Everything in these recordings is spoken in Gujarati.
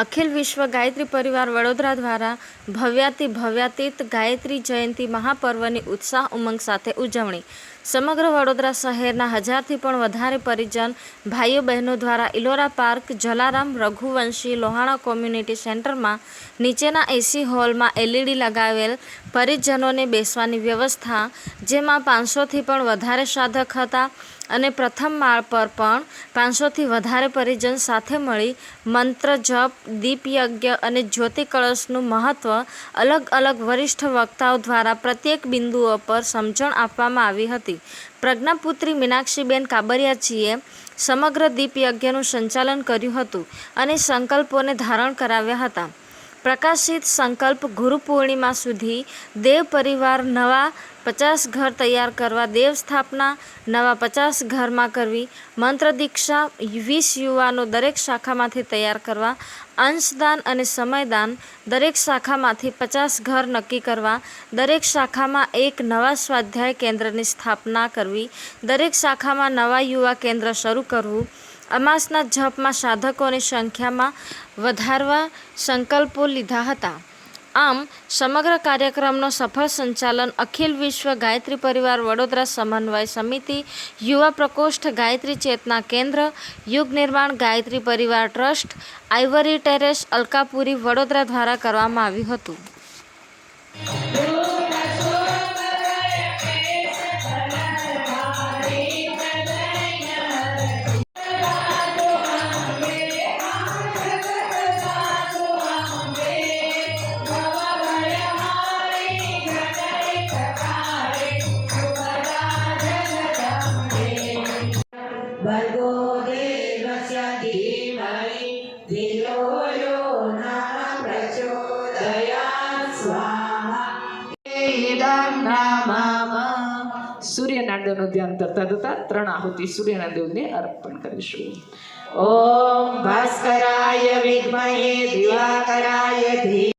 અખિલ વિશ્વ ગાયત્રી પરિવાર વડોદરા દ્વારા ભવ્યાતિ ભવ્યાતીત ગાયત્રી જયંતિ મહાપર્વની ઉત્સાહ ઉમંગ સાથે ઉજવણી. સમગ્ર વડોદરા શહેરના હજારથી પણ વધારે પરિજન, ભાઈઓ બહેનો દ્વારા ઇલોરા પાર્ક, જલારામ, રઘુવંશી, લોહાણા કોમ્યુનિટી સેન્ટરમાં, નીચેના એસી હોલમાં એલઈડી લગાવેલ પરિજનોને બેસવાની વ્યવસ્થા, જેમાં પાંચસોથી પણ વધારે સાધક હતા. અને પ્રથમ માળ પર પણ પાંચસોથી વધારે પરિજન સાથે મળી મંત્ર, જપ દીપ યજ્ઞ અને જ્યોતિ કળશનું મહત્ત્વ અલગ અલગ વરિષ્ઠ વક્તાઓ દ્વારા પ્રત્યેક બિંદુઓ પર સમજણ આપવામાં આવી હતી. પ્રજ્ઞાપુત્રી મીનાક્ષીબેન કાબરિયાજીએ સમગ્ર દીપ યજ્ઞનું સંચાલન કર્યું હતું અને સંકલ્પોને ધારણ કરાવ્યા હતા. પ્રકાશિત સંકલ્પ ગુરુ પૂર્ણિમા સુધી દેવ પરિવાર નવા પચાસ ઘર તૈયાર કરવા દેવ સ્થાપના, નવા પચાસ ઘરમાં કરવી, મંત્ર દીક્ષા, વીસ યુવાનો દરેક શાખામાંથી તૈયાર કરવા, અંશદાન અને સમયદાન દરેક શાખામાંથી પચાસ ઘર નક્કી કરવા, દરેક શાખામાં એક નવા સ્વાધ્યાય કેન્દ્રની સ્થાપના કરવી, દરેક શાખામાં નવા યુવા કેન્દ્ર શરૂ કરવું, અમાસના જપમાં સાધકોની સંખ્યામાં વધારવા સંકલ્પો લીધા હતા. આમ, સમગ્ર કાર્યક્રમનો સફળ સંચાલન અખિલ વિશ્વ ગાયત્રી પરિવાર વડોદરા સમન્વય સમિતિ, યુવા પ્રકોષ્ઠ ગાયત્રી ચેતના કેન્દ્ર, Yug Nirman Gayatri Parivar trust ivory terrace Alkapuri Vadodara દ્વારા કરવામાં આવ્યું હતું. સૂર્યનારાયણ ધ્યાન કરતા થતા ત્રણ આહુતિ સૂર્યનાદેવને અર્પણ કરીશું ઓમ ભાસ્કરાય વિદ્મહે દિવાકરાય ધી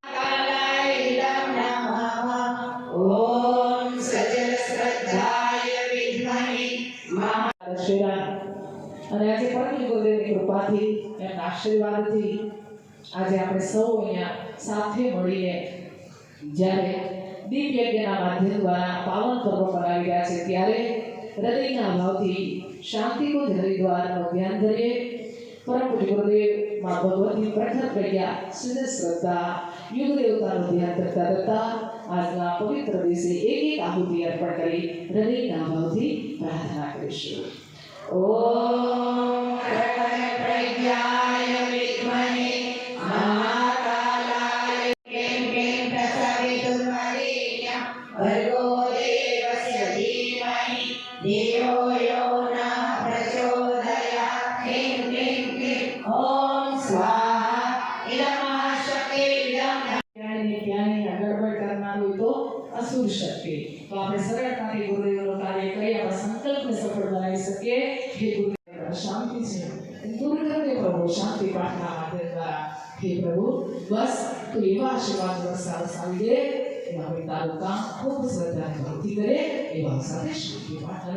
પરમ ગુરુદેવની કૃપાથી એમના આશીર્વાદથી આજે આપણે સૌ અહીંયા સાથે મળીને જ્યારે દીપ યજ્ઞના માધ્યમ દ્વારા પાવન પર્વ મનાવી રહ્યા છે, ત્યારે હૃદયના ભાવથી શાંતિકુંજ હરિદ્વારનું ધ્યાન ધરીએ પરમ પૂજ્ય ગુરુદેવ, માં ભગવતી પ્રખર પ્રજ્ઞા સુંદર શ્રદ્ધા યુગ દેવતાનું ધ્યાન કરતા કરતા આજના પવિત્ર દિવસે એક એક આહુતિ અર્પણ કરી હૃદયના ભાવથી પ્રાર્થના કરીશું. ॐ સ્વાહા ઇદમ શક્તિ ઇદમ તો અસુર શક્તિ તો આપણે સરળતાથી ગુરુદેવનું કાર્ય કરી આપણા સંકલ્પને સફળ બનાવી શકીએ હે ગુરુદેવ શાંતિ છે ગુરુદેવને પ્રભુ શાંતિ પાઠના દ્વારા હે પ્રભુ બસ તો એવા આશીર્વાદ વરસાદ સાવી દે એવા તાલુકા ખૂબ શ્રદ્ધા ભક્તિ કરે એવા સાથે શાંતિ પાઠ